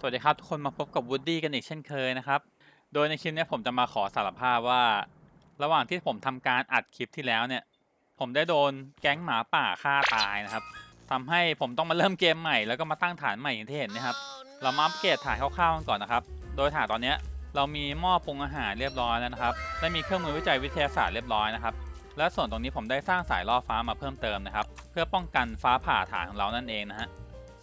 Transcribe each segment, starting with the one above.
สวัสดีครับทุกคนมาพบกับวูดดี้กันอีกเช่นเคยนะครับ โดยในคลิปนี้ผมจะมาขอสารภาพว่า ระหว่างที่ผมทำการอัดคลิปที่แล้วเนี่ย ผมได้โดนแก๊งหมาป่าฆ่าตายนะครับทำให้ผมต้องมาเริ่มเกมใหม่แล้วก็มาตั้งฐานใหม่อย่างที่เห็นนะครับ เรามาอัปเกรดฐานคร่าวๆกันก่อนนะครับ โดยฐานตอนนี้เรามีหม้อปรุงอาหารเรียบร้อยแล้วนะครับและมีเครื่องมือวิจัยวิทยาศาสตร์เรียบร้อยนะครับ และส่วนตรงนี้ผมได้สร้างสายล่อฟ้ามาเพิ่มเติมนะครับ เพื่อป้องกันฟ้าผ่าฐานของเรานั่นเองนะฮะ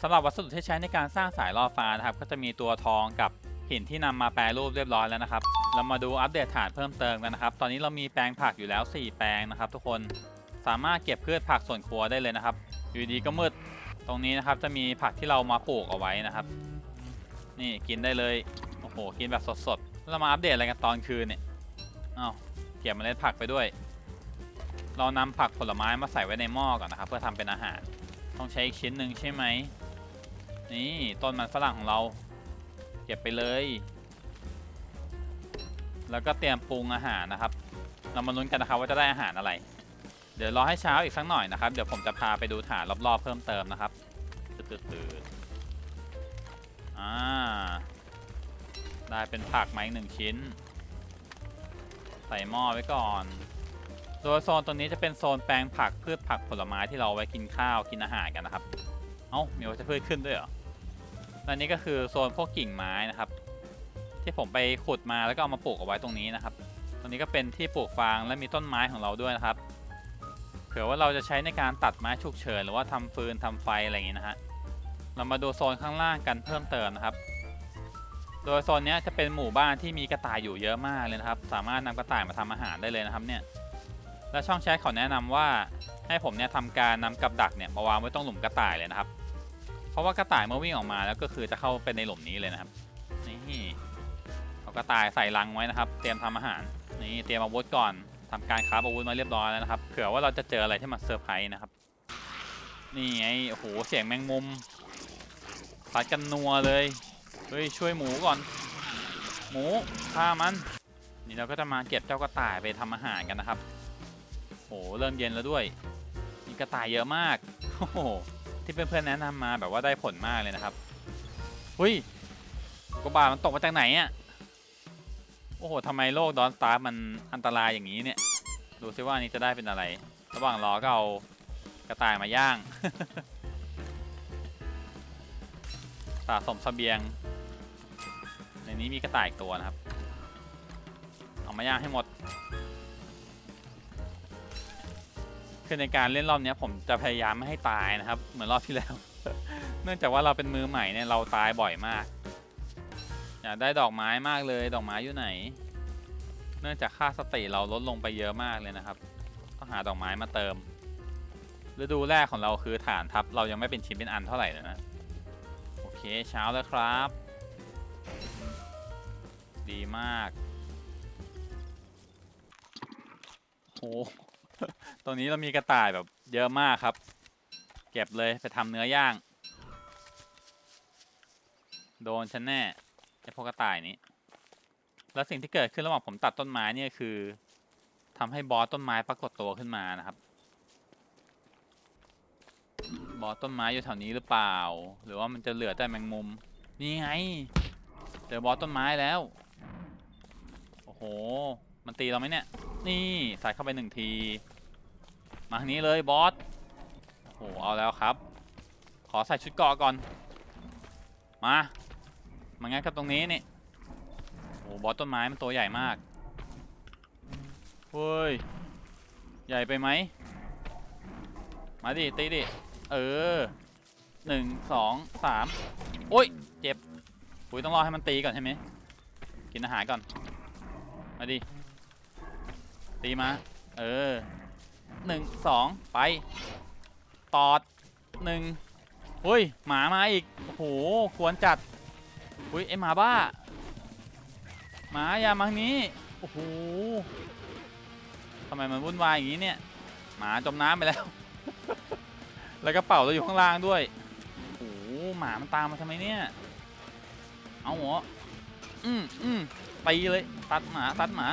สำหรับวัสดุที่ใช้ในการสร้างสายล่อฟ้านะครับ ก็จะมีตัวทองกับหินที่นำมาแปรรูปเรียบร้อยแล้วนะครับ เรามาดูอัปเดตฐานเพิ่มเติมกันนะครับ ตอนนี้เรามีแปลงผักอยู่แล้ว 4 แปลงนะครับ ทุกคนสามารถเก็บพืชผักส่วนครัวได้เลยนะครับ อยู่ดีก็มืดตรงนี้นะครับจะมีผักที่เรามาปลูกเอาไว้นะครับ นี่กินได้เลยโอ้โหกินแบบสดๆเรามาอัปเดตอะไรกันตอนคืนเนี่ยเอาเก็บเมล็ดผักไปด้วย เรานำผักผลไม้มาใส่ไว้ในหม้อก่อนนะครับ เพื่อทำเป็นอาหาร ต้องใช้อีกชิ้นหนึ่งใช่ไหม นี่ต้นมันฝรั่งของเรา เก็บไปเลย แล้วก็เตรียมปรุงอาหารนะครับ เรามาลุ้นกันนะครับว่าจะได้อาหารอะไร เดี๋ยวรอให้เช้าอีกสักหน่อยนะครับ เดี๋ยวผมจะพาไปดูฐานรอบๆเพิ่มเติมนะครับตืดๆอ่าได้เป็นผักมาอีกหนึ่งชิ้น ใส่หม้อไว้ก่อนโดยโซนตัวนี้จะเป็นโซนแปลงผักพืชผักผลไม้ที่เราไว้กินข้าวกินอาหารกันนะครับ เอ้ามีวัชพืชขึ้นด้วยเหรอ และนี่ก็คือโซนพวกกิ่งไม้นะครับ ที่ผมไปขุดมาแล้วก็เอามาปลูกเอาไว้ตรงนี้นะครับ ตรงนี้ก็เป็นที่ปลูกฟางและมีต้นไม้ของเราด้วยนะครับ เผื่อว่าเราจะใช้ในการตัดไม้ฉุกเฉินหรือว่าทำฟืนทำไฟอะไรอย่างนี้นะฮะ เรามาดูโซนข้างล่างกันเพิ่มเติมนะครับ โดยโซนนี้จะเป็นหมู่บ้านที่มีกระต่ายอยู่เยอะมากเลยนะครับ สามารถนำกระต่ายมาทำอาหารได้เลยนะครับเนี่ย และช่องแชทเขาแนะนำว่าให้ผมเนี่ยทำการนำกับดักเนี่ยมาวางไว้ตรงหลุมกระต่ายเลยนะครับ เพราะว่ากระต่ายเมื่อวิ่งออกมาแล้วก็คือจะเข้าไปในหลุมนี้เลยนะครับ นี่เอากระต่ายใส่รังไว้นะครับ เตรียมทำอาหาร นี่เตรียมอาวุธก่อนทำการคราฟอาวุธมาเรียบร้อยแล้วนะครับ เผื่อว่าเราจะเจออะไรที่มันเซอร์ไพรส์นะครับ นี่ไง โอ้โห เสียงแมงมุมพัดกันนัวเลย เฮ้ย ช่วยหมูก่อน หมูฆ่ามัน นี่เราก็จะมาเก็บเจ้ากระต่ายไปทำอาหารกันนะครับโอ้โห เริ่มเย็นแล้วด้วย มีกระต่ายเยอะมาก โอ้โห ที่เพื่อนๆแนะนำมาแบบว่าได้ผลมากเลยนะครับหุ้ยกบามันตกมาจากไหนอะโอ้โหทำไมโลกดอนสตาร์มันอันตรายอย่างนี้เนี่ย ดูซิว่าอันนี้จะได้เป็นอะไร ระหว่างรอก็เอากระต่ายมาย่าง สะสมเสบียง ในนี้มีกระต่ายอีกตัวนะครับ เอามาย่างให้หมด คือในการเล่นรอบนี้ผมจะพยายามไม่ให้ตายนะครับ เหมือนรอบที่แล้ว เนื่องจากว่าเราเป็นมือใหม่เนี่ยเราตายบ่อยมากอยากได้ดอกไม้มากเลย ดอกไม้อยู่ไหน เนื่องจากค่าสติเราลดลงไปเยอะมากเลยนะครับต้องหาดอกไม้มาเติมฤดูแรกของเราคือฐานทับเรายังไม่เป็นชิ้นเป็นอันเท่าไหร่เลยนะโอเคเช้าแล้วครับ ดีมากโอ้ ตรงนี้เรามีกระต่ายแบบเยอะมากครับ เก็บเลยไปทำเนื้อย่าง โดนฉันแน่ไอพวกกระต่ายนี้ แล้วสิ่งที่เกิดขึ้นระหว่างผมตัดต้นไม้เนี่ยคือทำให้บอสต้นไม้ปรากฏตัวขึ้นมานะครับ บอสต้นไม้อยู่แถวนี้หรือเปล่า หรือว่ามันจะเหลือแต่แมงมุม นี่ไงเจอบอสต้นไม้แล้ว โอ้โห มันตีเราไหมเนี่ย นี่ใส่เข้าไปหนึ่งที มาทางนี้เลยบอสโอ้โหเอาแล้วครับ ขอใส่ชุดเกาะก่อน มามางั้นกับตรงนี้นี่โอ้โหบอสต้นไม้มันตัวใหญ่มากเฮ้ยใหญ่ไปไหมมาดิตีดิเออหนึ่งสองสามโอ้ยเจ็บอุ้ยต้องรอให้มันตีก่อนใช่ไหมกินอาหารก่อน มาดิตีมา เออ หนึ่งสองไป ตอดหนึ่งเฮ้ย หมามาอีก โอ้โหควรจัดอุ้ยไอหมาบ้า หมาอย่ามาทางนี้ โอ้โหทำไมมันวุ่นวายอย่างนี้เนี่ย หมาจมน้ำไปแล้ว แล้วกระเป๋าเราอยู่ข้างล่างด้วย โอ้โหหมามันตามมาทำไมเนี่ย เอาหัวอืมอืมตีเลย ตัดหมา ตัดหมา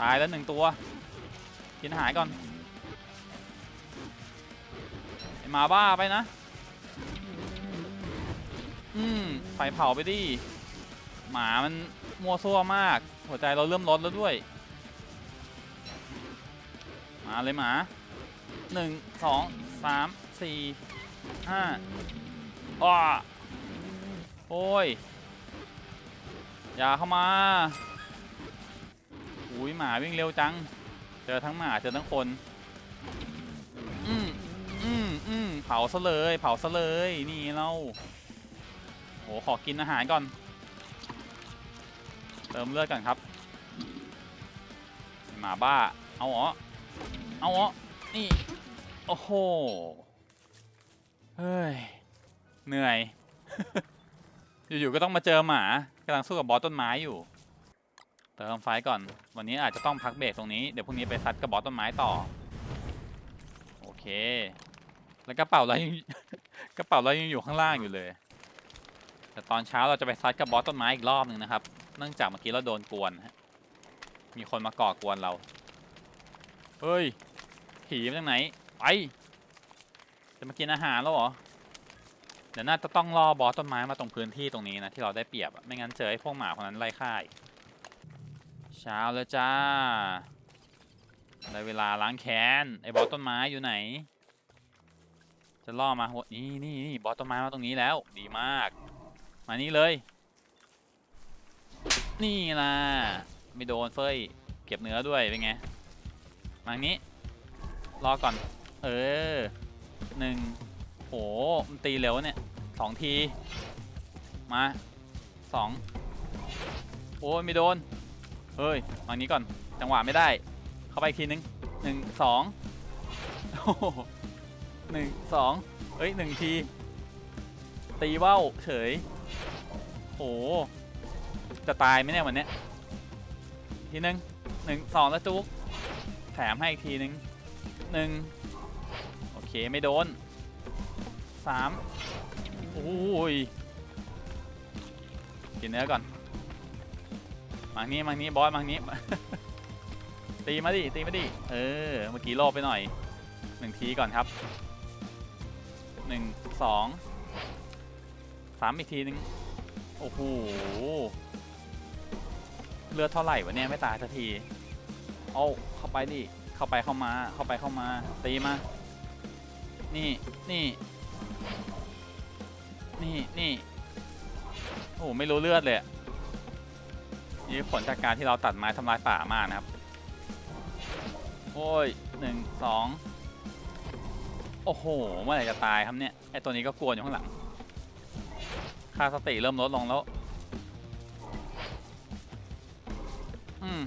ตายแล้วหนึ่งตัวกินหารก่อน หมาบ้าไปนะ อืมไฟเผาไปดิ หมามันมัวซั่วมาก หัวใจเราเริ่มลดแล้วด้วย มาเลยหมาหนึ่งสองสามสี่ห้าอ้อโอ้ย อย่าเข้ามา อุ้ยหมาวิ่งเร็วจัง เจอทั้งหมาเจอทั้งคน เผาซะเลย เผาซะเลย นี่เราโหขอกินอาหารก่อน เติมเลือดก่อนครับหมาบ้า เอาเหรอเอาเหรอนี่ โอ้โห เฮ้ย เหนื่อย อยู่ๆ ก็ต้องมาเจอหมากำลังสู้กับบอสต้นไม้อยู่เติมไฟก่อน วันนี้อาจจะต้องพักเบรกตรงนี้ เดี๋ยวพรุ่งนี้ไปซัดกับบอสต้นไม้ต่อ โอเค แล้วกระเป๋าเรายัง กระเป๋าเรายังอยู่ข้างล่างอยู่เลย แต่ตอนเช้าเราจะไปซัดกับบอสต้นไม้อีกรอบหนึ่งนะครับ เนื่องจากเมื่อกี้เราโดนกวนฮะมีคนมาก่อกวนเรา เฮ้ย ผีมาจากไหน ไป จะมากินอาหารแล้วเหรอ เดี๋ยวน่าจะต้องรอบอสต้นไม้มาตรงพื้นที่ตรงนี้นะที่เราได้เปรียบ ไม่งั้นเจอไอ้พวกหมาคนนั้นไล่ฆ่าเช้าแล้วจ้า ได้เวลาล้างแค้น ไอ้บอสต้นไม้อยู่ไหน จะล่อมาหัวนี่นี่นี่บอสต้นไม้มาตรงนี้แล้ว ดีมาก มานี่เลย นี่ล่ะ ไม่โดนเฟ้ยเก็บเนื้อด้วย เป็นไง มางนี้ รอก่อน เออหนึ่งโหมันตีเร็วเนี่ยสองที มาสองโอ้ยไม่โดน เฮ้ยมานี้ก่อน จังหวะไม่ได้ เข้าไปอีกทีนึงหนึ่งสองโอ้ หนึ่งสองเอ้ยหนึ่งที ตีเบ้าเฉยโหจะตายไหมเนี่ยวันเนี้ยทีนึงหนึ่งสองแล้วจุกแถมให้อีกทีนึงหนึ่งโอเคไม่โดนสามโอ้ยกินเนื้อก่อนมานี้มานี้บอสมานี้ ตีมาดิตีมาดิเออเมื่อกี้โลบไปหน่อยหนึ่งทีก่อนครับ หนึ่งสองสามอีกทีนึง โอ้โห เลือดเท่าไหร่วะเนี่ยไม่ตายสักทีเอาเข้าไปดิ เข้าไปเข้ามา เข้าไปเข้ามาตีมา นี่นี่ นี่นี่ โอ้ไม่รู้เลือดเลยนี่ผลจากการที่เราตัดไม้ทำลายป่ามากนะครับ โอ้ยหนึ่งสอง โอ้โห เมื่อไหร่จะตายครับเนี่ย ไอตัวนี้ก็กลัวอยู่ข้างหลัง ค่าสติเริ่มลดลงแล้ว อืม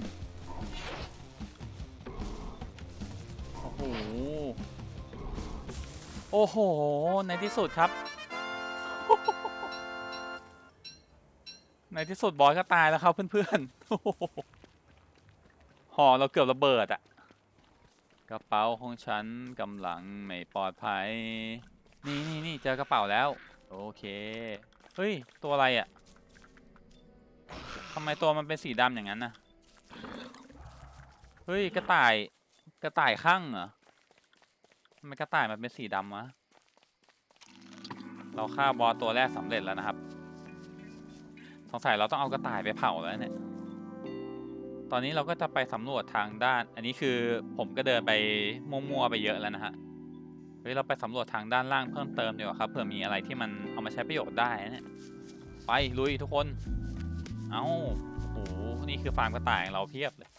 โอ้โห โอ้โห ในที่สุดครับ ในที่สุดบอสก็ตายแล้วครับเพื่อนๆหอเราเกือบระเบิดอะ กระเป๋าของฉันกำลังไม่ปลอดภัย นี่นี่นี่เจอกระเป๋าแล้ว โอเค เฮ้ย ตัวอะไรอะทำไมตัวมันเป็นสีดำอย่างนั้นนะเฮ้ย กระต่าย กระต่ายข้างเหรอทำไมกระต่ายมันเป็นสีดำวะ เราฆ่าบอสตัวแรกสำเร็จแล้วนะครับ สงสัยเราต้องเอากระต่ายไปเผาแล้วเนี่ย ตอนนี้เราก็จะไปสำรวจทางด้าน อันนี้คือผมก็เดินไปมั่วๆไปเยอะแล้วนะฮะเฮ้ยเราไปสำรวจทางด้านล่างเพิ่มเติมดีกว่าครับเผื่อมีอะไรที่มันเอามาใช้ประโยชน์ได้นะี่ยไปลุยทุกคน เอาโอ้โหนี่คือฟาร์มกระต่ายของเราเพียบเลย